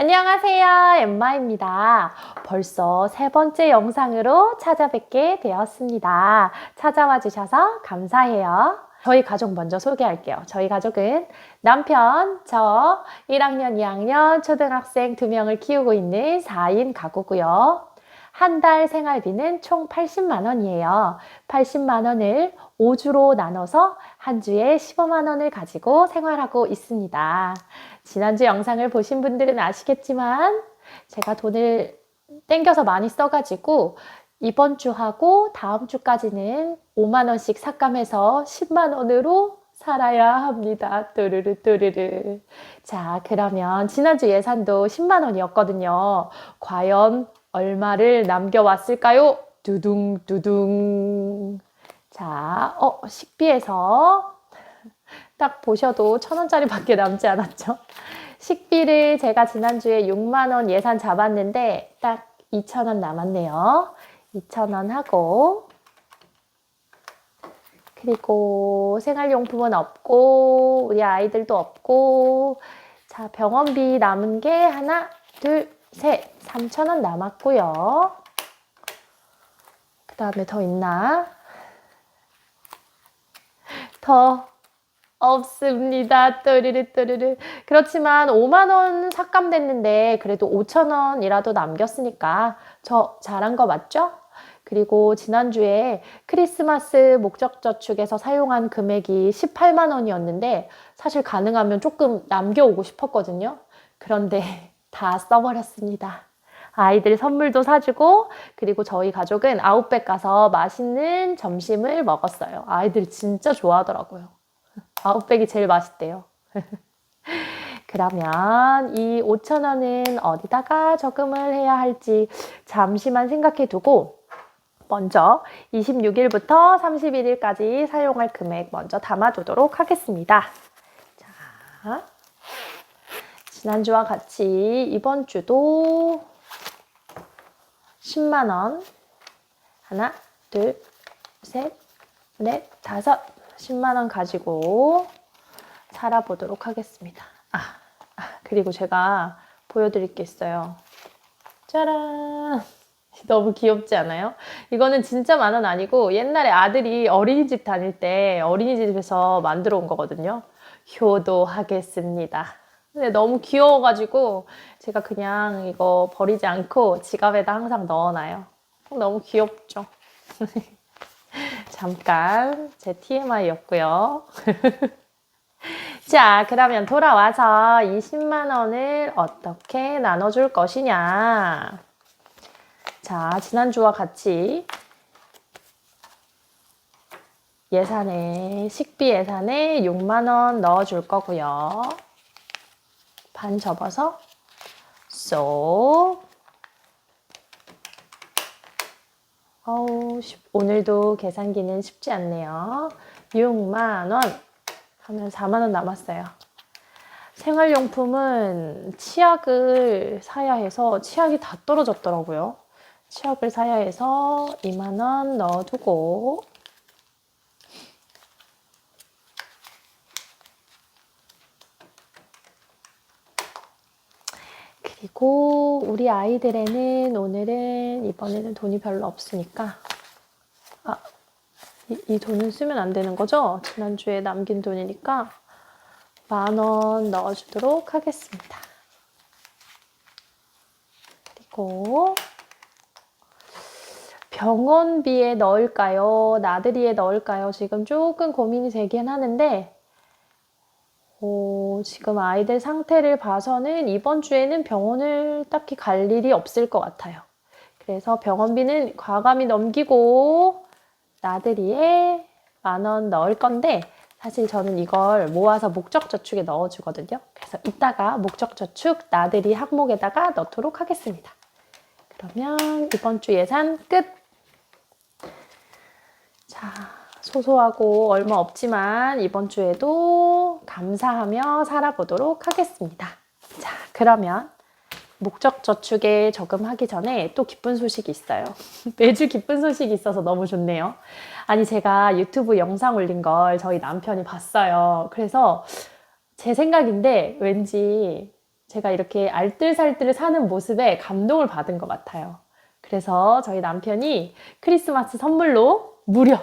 안녕하세요. 엠마입니다. 벌써 세 번째 영상으로 찾아뵙게 되었습니다. 찾아와 주셔서 감사해요. 저희 가족 먼저 소개할게요. 저희 가족은 남편, 저, 1학년, 2학년, 초등학생 2명을 키우고 있는 4인 가구고요. 한 달 생활비는 총 80만 원이에요. 80만 원을 5주로 나눠서 한 주에 15만 원을 가지고 생활하고 있습니다. 지난주 영상을 보신 분들은 아시겠지만 제가 돈을 땡겨서 많이 써가지고 이번 주 하고 다음 주까지는 5만 원씩 삭감해서 10만 원으로 살아야 합니다. 뚜르르 뚜르르. 자, 그러면 지난주 예산도 10만 원이었거든요. 과연 얼마를 남겨왔을까요? 두둥 두둥. 자, 어, 식비에서 딱 보셔도 천 원짜리밖에 남지 않았죠? 식비를 제가 지난주에 6만 원 예산 잡았는데 딱 2천 원 남았네요. 2천 원 하고 그리고 생활용품은 없고 우리 아이들도 없고 자 병원비 남은 게 하나 둘 셋 3천 원 남았고요. 그 다음에 더 있나? 더 없습니다. 또르르 또르르. 그렇지만 5만 원 삭감됐는데 그래도 5천 원이라도 남겼으니까 저 잘한 거 맞죠? 그리고 지난주에 크리스마스 목적 저축에서 사용한 금액이 18만 원이었는데 사실 가능하면 조금 남겨오고 싶었거든요. 그런데 다 써버렸습니다. 아이들 선물도 사주고 그리고 저희 가족은 아웃백 가서 맛있는 점심을 먹었어요. 아이들이 진짜 좋아하더라고요. 아웃백이 제일 맛있대요. 그러면 이 5천 원은 어디다가 저금을 해야 할지 잠시만 생각해 두고 먼저 26일부터 31일까지 사용할 금액 먼저 담아두도록 하겠습니다. 자, 지난주와 같이 이번 주도 10만 원 하나, 둘, 셋, 넷, 다섯 10만 원 가지고 살아보도록 하겠습니다. 아, 아, 그리고 제가 보여드릴 게 있어요. 짜란! 너무 귀엽지 않아요? 이거는 진짜 만원 아니고 옛날에 아들이 어린이집 다닐 때 어린이집에서 만들어 온 거거든요. 효도하겠습니다. 근데 너무 귀여워가지고 제가 그냥 이거 버리지 않고 지갑에다 항상 넣어놔요. 너무 귀엽죠? 잠깐 제 TMI였고요. 자, 그러면 돌아와서 20만 원을 어떻게 나눠줄 것이냐. 자, 지난주와 같이 예산에, 식비 예산에 6만 원 넣어줄 거고요. 반 접어서 쏙 어우, 오늘도 계산기는 쉽지 않네요. 6만 원 하면 4만 원 남았어요. 생활용품은 치약을 사야 해서 치약이 다 떨어졌더라고요. 치약을 사야 해서 2만 원 넣어두고 그리고 우리 아이들에는 오늘은 이번에는 돈이 별로 없으니까 아, 이, 이 돈은 쓰면 안 되는 거죠? 지난주에 남긴 돈이니까 만 원 넣어주도록 하겠습니다. 그리고 병원비에 넣을까요? 나들이에 넣을까요? 지금 조금 고민이 되긴 하는데 어, 지금 아이들 상태를 봐서는 이번 주에는 병원을 딱히 갈 일이 없을 것 같아요. 그래서 병원비는 과감히 넘기고 나들이에 만 원 넣을 건데 사실 저는 이걸 모아서 목적저축에 넣어주거든요. 그래서 이따가 목적저축 나들이 항목에다가 넣도록 하겠습니다. 그러면 이번 주 예산 끝! 자, 소소하고 얼마 없지만 이번 주에도 감사하며 살아보도록 하겠습니다. 자, 그러면 목적 저축에 저금하기 전에 또 기쁜 소식이 있어요. 매주 기쁜 소식이 있어서 너무 좋네요. 아니, 제가 유튜브 영상 올린 걸 저희 남편이 봤어요. 그래서 제 생각인데 왠지 제가 이렇게 알뜰살뜰 사는 모습에 감동을 받은 것 같아요. 그래서 저희 남편이 크리스마스 선물로 무려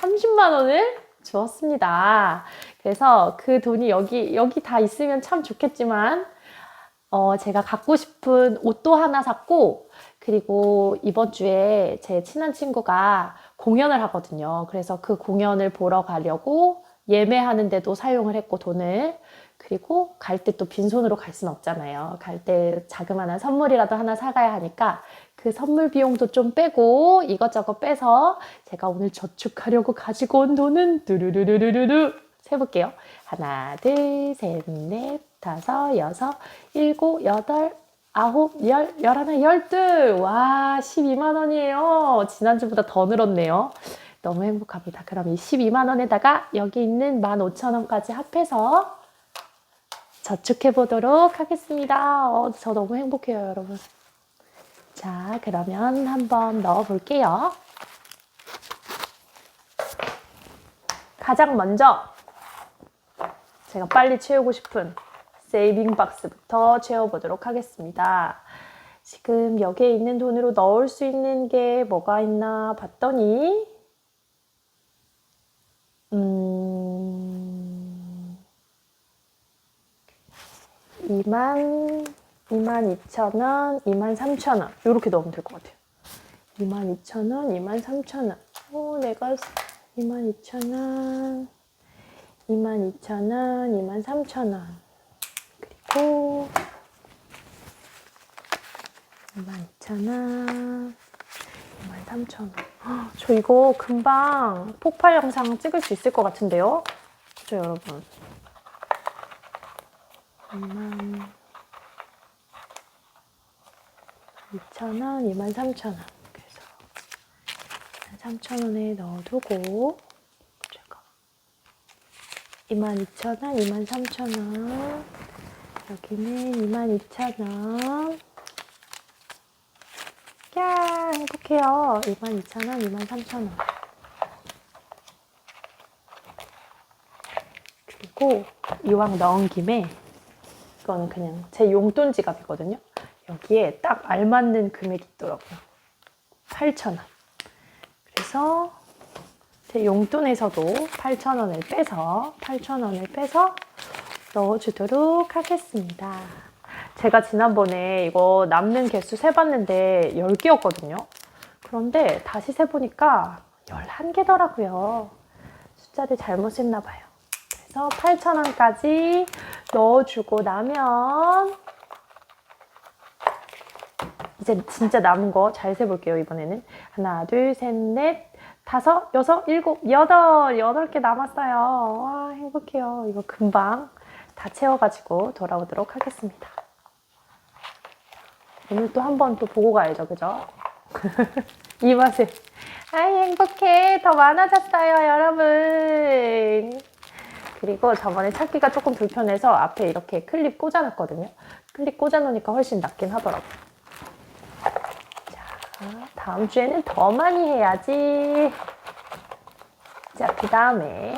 30만 원을 주었습니다. 그래서 그 돈이 여기, 여기 다 있으면 참 좋겠지만, 어, 제가 갖고 싶은 옷도 하나 샀고, 그리고 이번 주에 제 친한 친구가 공연을 하거든요. 그래서 그 공연을 보러 가려고 예매하는데도 사용을 했고, 돈을. 그리고 갈 때 또 빈손으로 갈순 없잖아요. 갈 때 자그마한 선물이라도 하나 사가야 하니까 그 선물 비용도 좀 빼고 이것저것 빼서 제가 오늘 저축하려고 가지고 온 돈은 두루루루루루 세볼게요. 하나, 둘, 셋, 넷, 다섯, 여섯, 일곱, 여덟, 아홉, 열, 열하나, 열둘. 와, 12만 원이에요. 지난주보다 더 늘었네요. 너무 행복합니다. 그럼 이 12만 원에다가 여기 있는 15,000원까지 합해서 저축해 보도록 하겠습니다. 어, 저 너무 행복해요, 여러분. 자, 그러면 한번 넣어 볼게요. 가장 먼저 제가 빨리 채우고 싶은 세이빙 박스부터 채워보도록 하겠습니다. 지금 여기에 있는 돈으로 넣을 수 있는 게 뭐가 있나 봤더니, 음, 2만, 2만 2천 원, 2만 3천 원. 이렇게 넣으면 될 것 같아요. 2만 2천 원, 2만 3천 원. 어, 내가 2만 2천 원, 2만 2천 원, 2만 3천 원. 그리고 2만 2천 원, 2만 3천 원. 헉, 저 이거 금방 폭발 영상 찍을 수 있을 것 같은데요? 그죠, 여러분? 2만 2천 원, 2만 3천 원. 그래서 3천 원에 넣어두고 제가 2만 2천 원, 2만 3천 원. 여기는 2만 2천 원. 야 행복해요. 2만 2천 원, 2만 3천 원. 그리고 이왕 넣은 김에 이건 그냥 제 용돈 지갑이거든요. 여기에 딱 알맞는 금액이 있더라고요. 8,000원. 그래서 제 용돈에서도 8,000원을 빼서 8,000원을 빼서 넣어주도록 하겠습니다. 제가 지난번에 이거 남는 개수 세봤는데 10개였거든요. 그런데 다시 세보니까 11개더라고요. 숫자를 잘못 셌나 봐요. 그래서 8,000원까지 넣어주고 나면 이제 진짜 남은 거 잘 세볼게요, 이번에는. 하나, 둘, 셋, 넷, 다섯, 여섯, 일곱, 여덟. 여덟 개 남았어요. 와, 행복해요. 이거 금방 다 채워가지고 돌아오도록 하겠습니다. 오늘 또 한 번 또 보고 가야죠, 그죠? 이 맛을. 아이, 행복해. 더 많아졌어요, 여러분. 그리고 저번에 찾기가 조금 불편해서 앞에 이렇게 클립 꽂아놨거든요. 클립 꽂아놓으니까 훨씬 낫긴 하더라고요. 다음 주에는 더 많이 해야지. 자, 그 다음에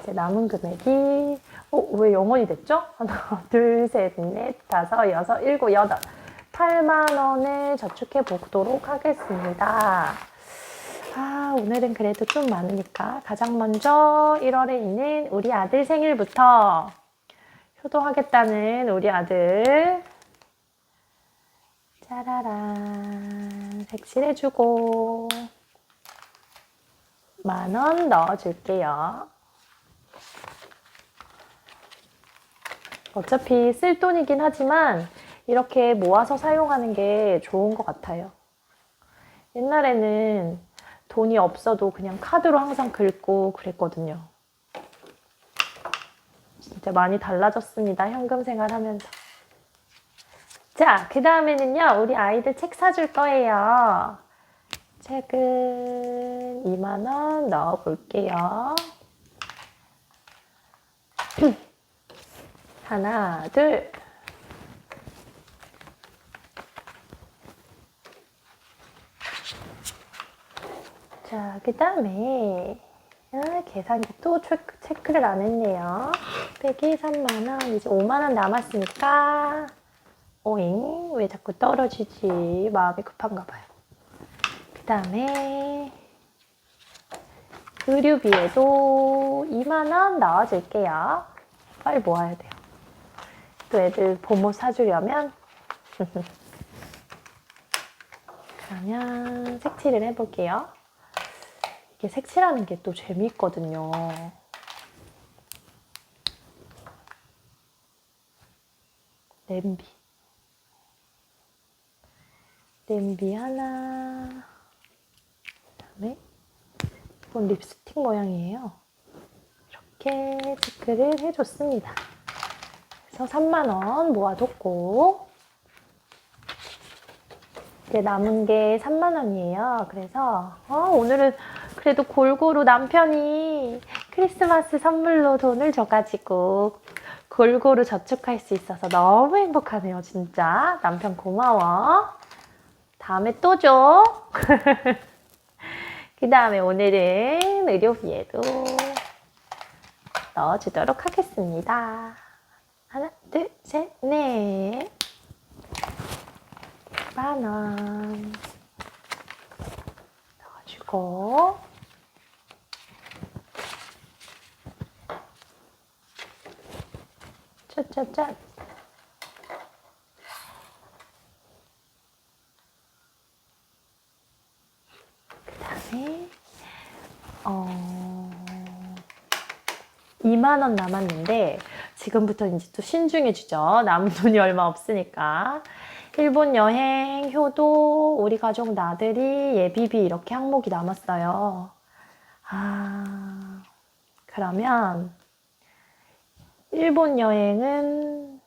이제 남은 금액이 어, 왜 0원이 됐죠? 하나, 둘, 셋, 넷, 다섯, 여섯, 일곱, 여덟. 8만 원을 저축해 보도록 하겠습니다. 아, 오늘은 그래도 좀 많으니까 가장 먼저 1월에 있는 우리 아들 생일부터 효도하겠다는 우리 아들 짜라란 색칠해주고 만 원 넣어줄게요. 어차피 쓸 돈이긴 하지만 이렇게 모아서 사용하는 게 좋은 것 같아요. 옛날에는 돈이 없어도 그냥 카드로 항상 긁고 그랬거든요. 진짜 많이 달라졌습니다. 현금 생활하면서. 자, 그 다음에는요, 우리 아이들 책 사줄 거예요. 책은 2만원 넣어볼게요. 하나, 둘. 자, 그 다음에, 아, 계산기 또 체크, 체크를 안 했네요. 빼기 3만원. 이제 5만원 남았으니까. 오잉, 왜 자꾸 떨어지지? 마음이 급한가 봐요. 그 다음에, 의류비에도 2만원 넣어줄게요. 빨리 모아야 돼요. 또 애들 보모 사주려면. 그러면 색칠을 해볼게요. 이게 색칠하는 게 또 재미있거든요. 냄비. 냄비 하나. 그다음에 이건 립스틱 모양이에요. 이렇게 체크를 해줬습니다. 그래서 3만 원 모아뒀고 이제 남은 게 3만 원이에요. 그래서 어, 오늘은 그래도 골고루 남편이 크리스마스 선물로 돈을 줘가지고 골고루 저축할 수 있어서 너무 행복하네요, 진짜. 남편 고마워. 다음에 또 줘. 그 다음에 오늘은 의료비에도 넣어주도록 하겠습니다. 하나, 둘, 셋, 넷. 만 원. 넣어주고. 짠짠짠. 그 다음에, 어, 2만 원 남았는데, 지금부터 이제 또 신중해주죠. 남은 돈이 얼마 없으니까. 일본 여행, 효도, 우리 가족 나들이, 예비비 이렇게 항목이 남았어요. 아, 그러면, 일본 여행은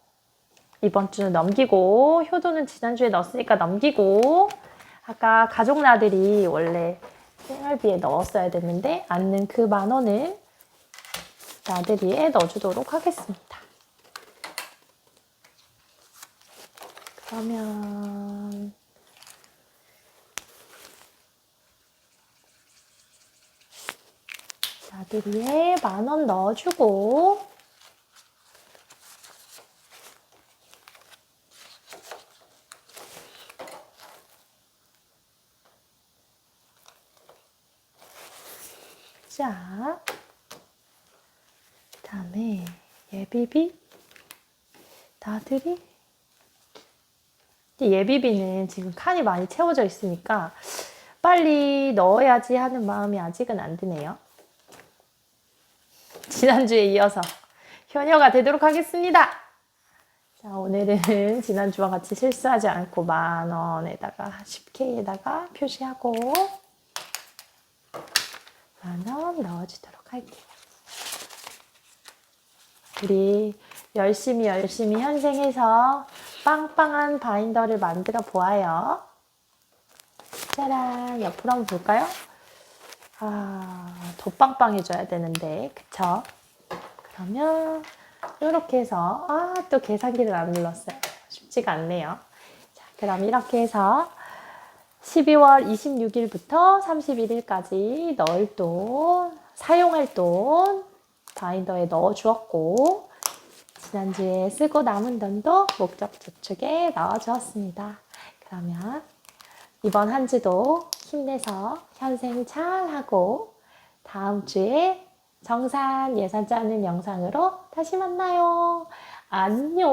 이번 주는 넘기고, 효도는 지난주에 넣었으니까 넘기고, 아까 가족 나들이 원래 생활비에 넣었어야 됐는데, 않는 그 만 원을 나들이에 넣어주도록 하겠습니다. 그러면, 나들이에 만 원 넣어주고, 자, 그다음에 예비비 나들이 예비비는 지금 칸이 많이 채워져 있으니까 빨리 넣어야지 하는 마음이 아직은 안 드네요. 지난주에 이어서 효녀가 되도록 하겠습니다. 자, 오늘은 지난주와 같이 실수하지 않고 만 원에다가 10K에다가 표시하고 만 원 넣어주도록 할게요. 우리 열심히 열심히 현생해서 빵빵한 바인더를 만들어 보아요. 짜란, 옆으로 한번 볼까요? 아, 더 빵빵해져야 되는데, 그쵸? 그러면, 이렇게 해서, 아, 또 계산기를 안 눌렀어요. 쉽지가 않네요. 자, 그럼 이렇게 해서 12월 26일부터 31일까지 넣을 돈, 사용할 돈 바인더에 넣어 주었고, 지난주에 쓰고 남은 돈도 목적 저축에 넣어 주었습니다. 그러면 이번 한 주도 힘내서 현생 잘 하고, 다음 주에 정산 예산 짜는 영상으로 다시 만나요. 안녕.